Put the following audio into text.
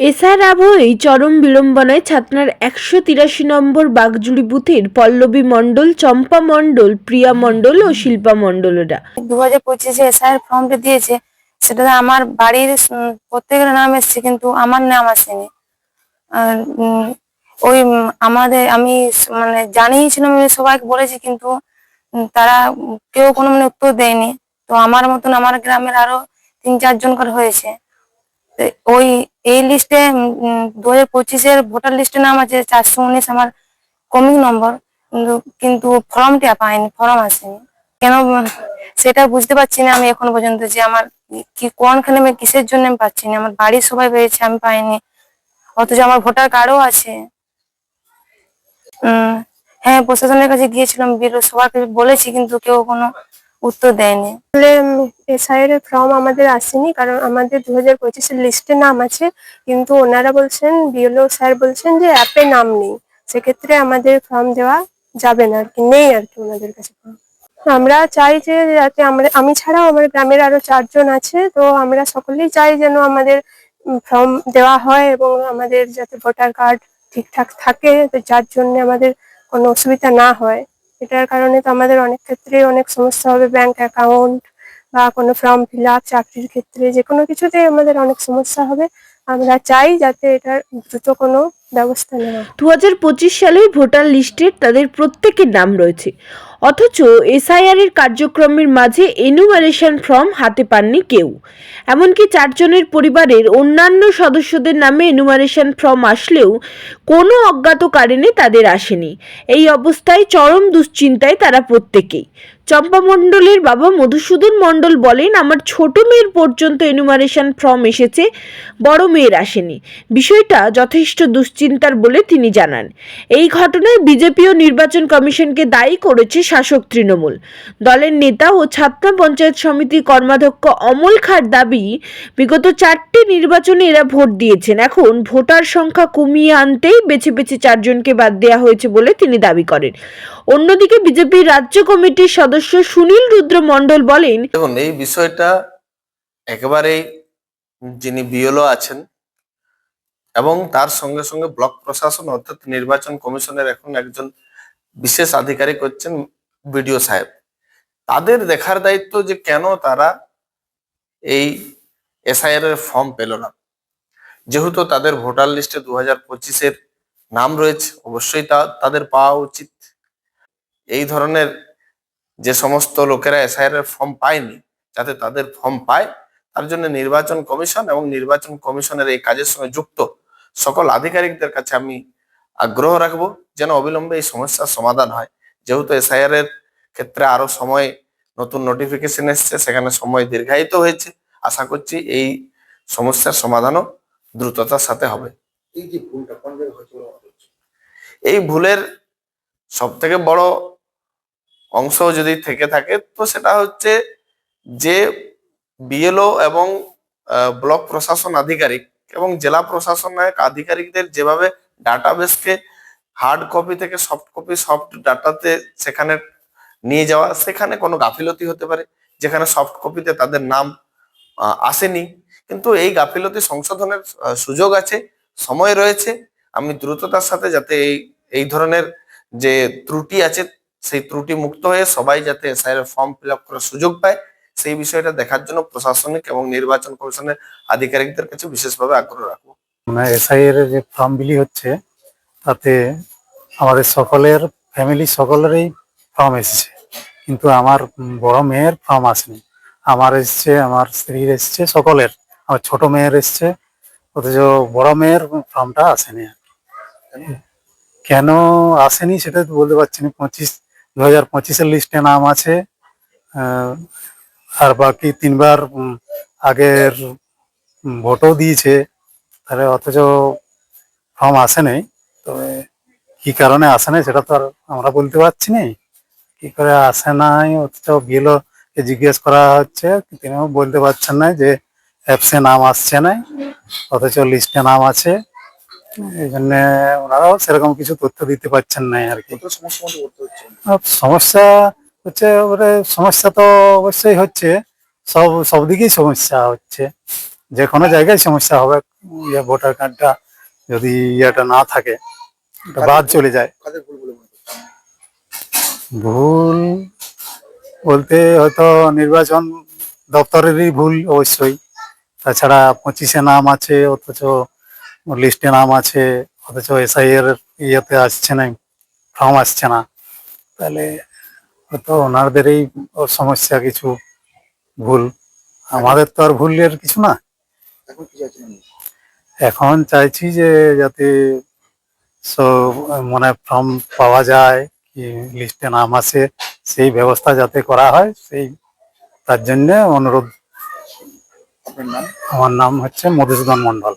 SR আবহেই চরম বিড়ম্বনায় ছাতনার একশো তিরাশি নম্বর বাগজুড়ি বুথের পল্লবী মণ্ডল, চম্পা মণ্ডল, প্রিয়া মণ্ডল ও শিল্পা মণ্ডলরা। দু হাজার পঁচিশে এসআইয়ের ফর্মটা দিয়েছে, সেটাতে আমার বাড়ির প্রত্যেকের নাম এসেছে, কিন্তু আমার নাম আসেনি। আর ওই আমাদের, আমি মানে জানিয়েছিলাম সবাইকে বলেছি, কিন্তু তারা কেউ কোনো মানে উত্তর দেয়নি। তো আমার মতন আমার গ্রামের আরও তিন চারজন করে হয়েছে। ওই এই লিস্টে দু হাজার পঁচিশের ভোটার লিস্টে নাম আছে চারশো উনিশ আমার কমিং নম্বর কিন্তু ফর্মটা পাইনি ফর্ম আসেনি। কেন, সেটা বুঝতে পারছি না আমি এখন পর্যন্ত যে আমার কি কোনখানে আমি কিসের জন্য আমি পাচ্ছি না, আমার বাড়ির সবাই পেয়েছে, আমি পাইনি। অথচ আমার ভোটার কার্ডও আছে। হ্যাঁ প্রশাসনের কাছে গিয়েছিলাম বিরো সবার কাছে বলেছি, কিন্তু কেউ কোনো উত্তর দেয়নি। এসআইয়ের ফর্ম আমাদের আসেনি কারণ আমাদের দু হাজার পঁচিশের লিস্টে নাম আছে, কিন্তু ওনারা বলছেন বিএলও স্যার বলছেন যে অ্যাপে নাম নেই। সেক্ষেত্রে আমাদের ফর্ম দেওয়া যাবে না আর কি নেই আর কি ওনাদের কাছে। আমরা চাই যে, যাতে আমরা, আমি ছাড়াও আমার গ্রামের আরও চারজন আছে, তো আমরা সকলেই চাই যেন আমাদের ফর্ম দেওয়া হয় এবং আমাদের যাতে ভোটার কার্ড ঠিকঠাক থাকে যার জন্য আমাদের কোনো অসুবিধা না হয়। এটার কারণে তো আমাদের অনেক ক্ষেত্রে অনেক সমস্যা হবে ব্যাংক অ্যাকাউন্ট বা কোনো ফর্ম ফিল আপ চাকরির ক্ষেত্রে যে কোনো কিছুতে আমাদের অনেক সমস্যা হবে। আমরা চাই যাতে এটার দ্রুত কোনো ব্যবস্থা নেওয়া দু সালের ভোটার লিস্টে তাদের প্রত্যেকের নাম রয়েছে। অথচ এসআইআর এর কার্যক্রমের মাঝে এনুমারেশন ফর্ম হাতে পাননি কেউ। এমনকি চারজনের পরিবারের অন্যান্য সদস্যদের নামে এনুমারেশন ফর্ম আসলেও কোনো অজ্ঞাত কারণে তাদের আসেনি। এই অবস্থায় চরম দুশ্চিন্তায় তারা প্রত্যেকেই। চম্পা মণ্ডলের বাবা মধুসূদন মণ্ডল বলেন, আমার ছোট মেয়ের পর্যন্ত এনুমারেশন ফর্ম এসেছে, বড় মেয়ের আসেনি। বিষয়টা যথেষ্ট দুশ্চিন্তার বলে তিনি জানান। এই ঘটনায় বিজেপি ও নির্বাচন কমিশনকে দায়ী করেছে শাসক তৃণমূল। দলের নেতা ও ছাত্র পঞ্চায়েত সমিতির কর্মাধ্যক্ষ অমল খার দাবি, বিগত চারটি নির্বাচনে এরা ভোট দিয়েছেন। এখন ভোটার সংখ্যা কমিয়ে আনতেই বেছে বেছে চারজনকে বাদ দেওয়া হয়েছে বলে তিনি দাবি করেন। অন্যদিকে বিজেপির রাজ্য কমিটির সদস্য সুনীল রুদ্র মণ্ডল বলেন, দেখুন, এই বিষয়টা একেবারেই যিনি বিএলও আছেন এবং তার সঙ্গে সঙ্গে ব্লক প্রশাসন অর্থাৎ নির্বাচন কমিশনের এখন একজন বিশেষ আধিকারিক হচ্ছেন বিডিও সাহেব। তাদের দেখার দায়িত্ব যে কেন তারা এই এসআইআর এর ফর্ম পেল না। যেহেতু তাদের ভোটার লিস্টে দু হাজার পঁচিশের নাম রয়েছে, অবশ্যই তা, তাদের পাওয়া উচিত। এই ধরনের যে সমস্ত লোকেরা এসআইআর এর ফর্ম পায়নি যাতে তাদের ফর্ম পায় তার জন্য নির্বাচন কমিশন এবং নির্বাচন কমিশনের এই কাজের সঙ্গে যুক্ত সকল আধিকারিকদের কাছে আমি আগ্রহ রাখব যেন অবিলম্বে এই সমস্যার সমাধান হয়। যেহেতু এসআইআর এর ক্ষেত্রে আরও সময় নতুন নোটিফিকেশন এসছে সেখানে সময় দীর্ঘায়িত হয়েছে। আশা করছি এই সমস্যার সমাধানও দ্রুততার সাথে হবে। এই যে ভুলটা? এই ভুলের সব থেকে বড় অংশ যদি থেকে থাকে, তো সেটা হচ্ছে যে বিএলও এবং ব্লক প্রশাসন আধিকারিক এবং জেলা প্রশাসনিক আধিকারিকদের যেভাবে ডাটাবেসকে হার্ড কপি থেকে সফট কপি, সফট ডাটাতে সেখানে নিয়ে যাওয়া, সেখানে কোনো গাফিলতি হতে পারে, যেখানে সফট কপিতে তাদের নাম আসেনি। কিন্তু এই গাফিলতি সংশোধনের সুযোগ আছে, সময় রয়েছে। আমি দ্রুততার সাথে যাতে এই এই ধরনের যে ত্রুটি আছে সেই ত্রুটি মুক্ত হয়ে সবাই যাতে এসআইআর ফর্ম ফিল আপ করার সুযোগ পায়, সেই বিষয়টা দেখার জন্য প্রশাসনিক এবং নির্বাচন কমিশনের আধিকারিকদের কাছে বিশেষভাবে আগ্রহ রাখব। মানে এসআইয়ের যে ফর্ম বিলি হচ্ছে, তাতে আমাদের সকলের ফ্যামিলি সকলেরই ফর্ম এসেছে। কিন্তু আমার বড় মেয়ের ফর্ম আসেনি। আমার এসছে, আমার স্ত্রীর এসছে, সকলের। আমার ছোট মেয়ের এসছে, অথচ বড় মেয়ের ফর্মটা আসেনি আর কেন আসেনি সেটা বলতে পারছি না। পঁচিশ দু হাজার পঁচিশের লিস্টে নাম আছে। আর বাকি তিনবার আগের ভোটও দিয়েছে। তাহলে অথচ ফর্ম আসে নাই। তবে কি কারণে আসে নাই সেটা তো আর আমরা বলতে পারছি না। কি করে আসে নাই, অথচ বিএলও জিজ্ঞেস করা হচ্ছে, তিনিও বলতে পারছেন না যে অ্যাপসে নাম আসছে না অথচ লিস্টে নাম আছে। এই জন্য ওনারাও সেরকম কিছু তথ্য দিতে পারছেন না আর কি। সমস্যা হচ্ছে? সমস্যা তো অবশ্যই হচ্ছে। সব সব দিকেই সমস্যা হচ্ছে। যে কোনো জায়গায় সমস্যা হবে। ইয়ে ভোটার কার্ডটা যদি ইয়েটা না থাকে বাদ চলে যায়। ভুল বলতে হয়তো নির্বাচন দপ্তরেরই ভুল অবশ্যই। তাছাড়া পঁচিশে নাম আছে অথচ লিস্টে নাম আছে অথচ এসআই এর ইয়েতে আসছে না ফর্ম আসছে না। তাহলে হয়তো ওনাদেরই সমস্যা কিছু ভুল। আমাদের তো আর ভুলের কিছু না? এখন চাইছি যে যাতে সব মানে ফর্ম পাওয়া যায় কি লিস্টে নাম আসে সেই ব্যবস্থা যাতে করা হয় সেই তার জন্য অনুরোধ। আমার নাম হচ্ছে মধুসূদন মন্ডল